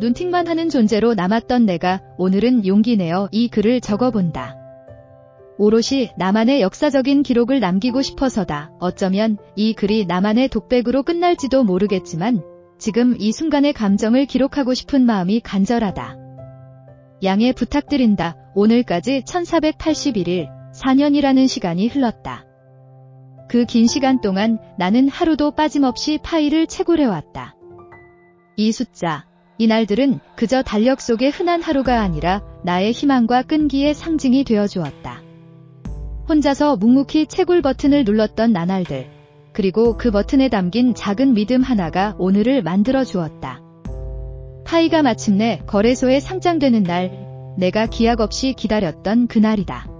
눈팅만 하는 존재로 남았던 내가 오늘은 용기 내어 이 글을 적어본다. 오롯이 나만의 역사적인 기록을 남기고 싶어서다. 어쩌면 이 글이 나만의 독백으로 끝날지도 모르겠지만 지금 이 순간의 감정을 기록하고 싶은 마음이 간절하다. 양해 부탁드린다. 오늘까지 1481일, 4년이라는 시간이 흘렀다. 그 긴 시간 동안 나는 하루도 빠짐없이 파일을 채굴해왔다. 이 숫자, 이 날들은 그저 달력 속의 흔한 하루가 아니라 나의 희망과 끈기의 상징이 되어 주었다. 혼자서 묵묵히 채굴 버튼을 눌렀던 나날들, 그리고 그 버튼에 담긴 작은 믿음 하나가 오늘을 만들어 주었다. 파이가 마침내 거래소에 상장되는 날, 내가 기약 없이 기다렸던 그날이다.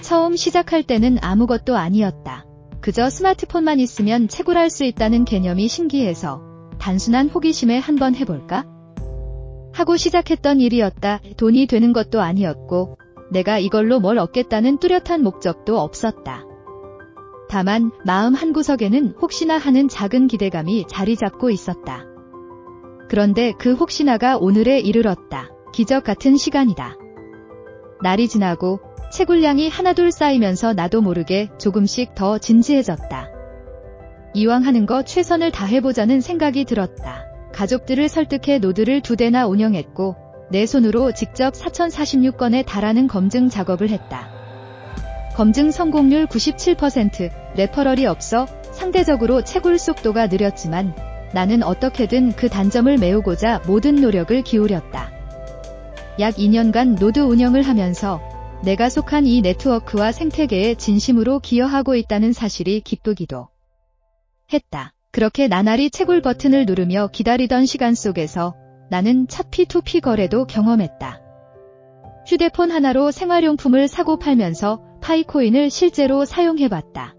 처음 시작할 때는 아무것도 아니었다. 그저 스마트폰만 있으면 채굴할 수 있다는 개념이 신기해서 단순한 호기심에 한번 해볼까? 하고 시작했던 일이었다. 돈이 되는 것도 아니었고, 내가 이걸로 뭘 얻겠다는 뚜렷한 목적도 없었다. 다만 마음 한구석에는 혹시나 하는 작은 기대감이 자리 잡고 있었다. 그런데 그 혹시나가 오늘에 이르렀다. 기적 같은 시간이다. 날이 지나고 채굴량이 하나둘 쌓이면서 나도 모르게 조금씩 더 진지해졌다. 이왕 하는 거 최선을 다해보자는 생각이 들었다. 가족들을 설득해 노드를 두 대나 운영했고 내 손으로 직접 4046건에 달하는 검증 작업을 했다. 검증 성공률 97%, 레퍼럴이 없어 상대적으로 채굴 속도가 느렸지만 나는 어떻게든 그 단점을 메우고자 모든 노력을 기울였다. 약 2년간 노드 운영을 하면서 내가 속한 이 네트워크와 생태계에 진심으로 기여하고 있다는 사실이 기쁘기도 했다. 그렇게 나날이 채굴 버튼을 누르며 기다리던 시간 속에서 나는 첫 P2P 거래도 경험했다. 휴대폰 하나로 생활용품을 사고 팔면서 파이코인을 실제로 사용해봤다.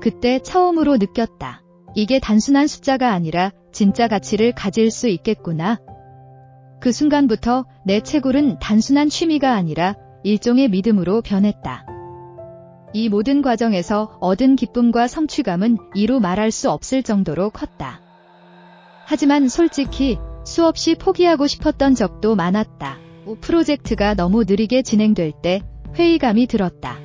그때 처음으로 느꼈다. 이게 단순한 숫자가 아니라 진짜 가치를 가질 수 있겠구나. 그 순간부터 내 채굴은 단순한 취미가 아니라 일종의 믿음으로 변했다. 이 모든 과정에서 얻은 기쁨과 성취감은 이루 말할 수 없을 정도로 컸다. 하지만 솔직히 수없이 포기하고 싶었던 적도 많았다. 프로젝트가 너무 느리게 진행될 때 회의감이 들었다.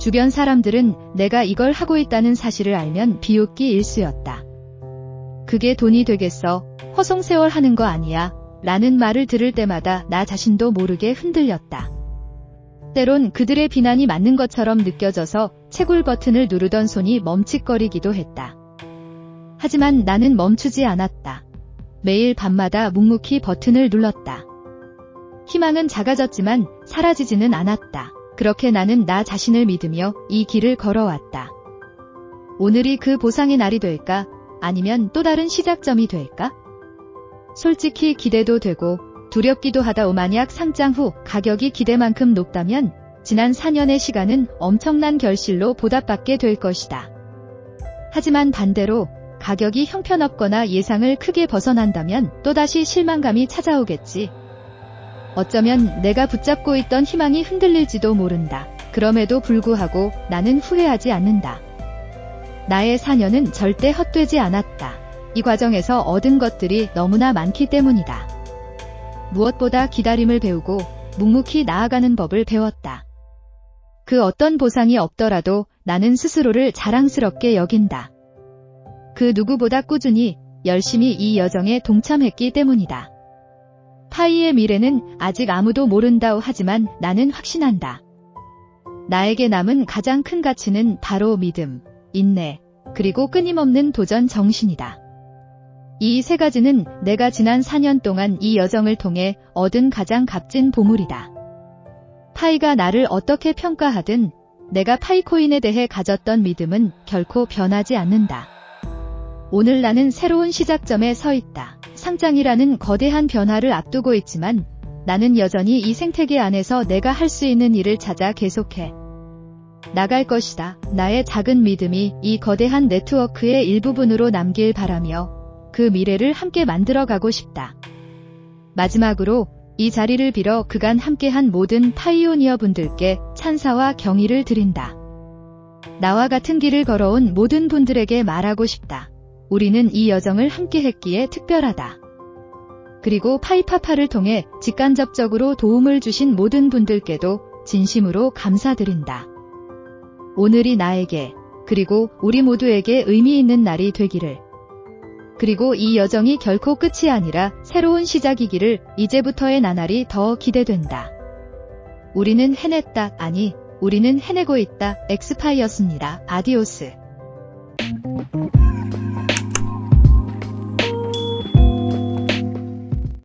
주변 사람들은 내가 이걸 하고 있다는 사실을 알면 비웃기 일쑤였다. 그게 돈이 되겠어. 허송세월 하는 거 아니야. 라는 말을 들을 때마다 나 자신도 모르게 흔들렸다. 때론 그들의 비난이 맞는 것처럼 느껴져서 채굴 버튼을 누르던 손이 멈칫거리기도 했다. 하지만 나는 멈추지 않았다. 매일 밤마다 묵묵히 버튼을 눌렀다. 희망은 작아졌지만 사라지지는 않았다. 그렇게 나는 나 자신을 믿으며 이 길을 걸어왔다. 오늘이 그 보상의 날이 될까? 아니면 또 다른 시작점이 될까? 솔직히 기대도 되고 두렵기도 하다 만약 상장 후 가격이 기대만큼 높다면 지난 4년의 시간은 엄청난 결실로 보답받게 될 것이다. 하지만 반대로 가격이 형편없거나 예상을 크게 벗어난다면 또다시 실망감이 찾아오겠지. 어쩌면 내가 붙잡고 있던 희망이 흔들릴지도 모른다. 그럼에도 불구하고 나는 후회하지 않는다. 나의 4년은 절대 헛되지 않았다. 이 과정에서 얻은 것들이 너무나 많기 때문이다. 무엇보다 기다림을 배우고 묵묵히 나아가는 법을 배웠다. 그 어떤 보상이 없더라도 나는 스스로를 자랑스럽게 여긴다. 그 누구보다 꾸준히 열심히 이 여정에 동참했기 때문이다. 파이의 미래는 아직 아무도 모른다고 하지만 나는 확신한다. 나에게 남은 가장 큰 가치는 바로 믿음, 인내, 그리고 끊임없는 도전 정신이다. 이 세 가지는 내가 지난 4년 동안 이 여정을 통해 얻은 가장 값진 보물이다. 파이가 나를 어떻게 평가하든 내가 파이코인에 대해 가졌던 믿음은 결코 변하지 않는다. 오늘 나는 새로운 시작점에 서 있다. 상장이라는 거대한 변화를 앞두고 있지만 나는 여전히 이 생태계 안에서 내가 할 수 있는 일을 찾아 계속해 나갈 것이다. 나의 작은 믿음이 이 거대한 네트워크의 일부분으로 남길 바라며 그 미래를 함께 만들어가고 싶다. 마지막으로 이 자리를 빌어 그간 함께한 모든 파이오니어 분들께 찬사와 경의를 드린다. 나와 같은 길을 걸어온 모든 분들에게 말하고 싶다. 우리는 이 여정을 함께 했기에 특별하다. 그리고 파이파파를 통해 직간접적으로 도움을 주신 모든 분들께도 진심으로 감사드린다. 오늘이 나에게 그리고 우리 모두에게 의미 있는 날이 되기를. 그리고 이 여정이 결코 끝이 아니라 새로운 시작이기를 이제부터의 나날이 더 기대된다. 우리는 해냈다. 아니, 우리는 해내고 있다. 엑스파이였습니다. 아디오스.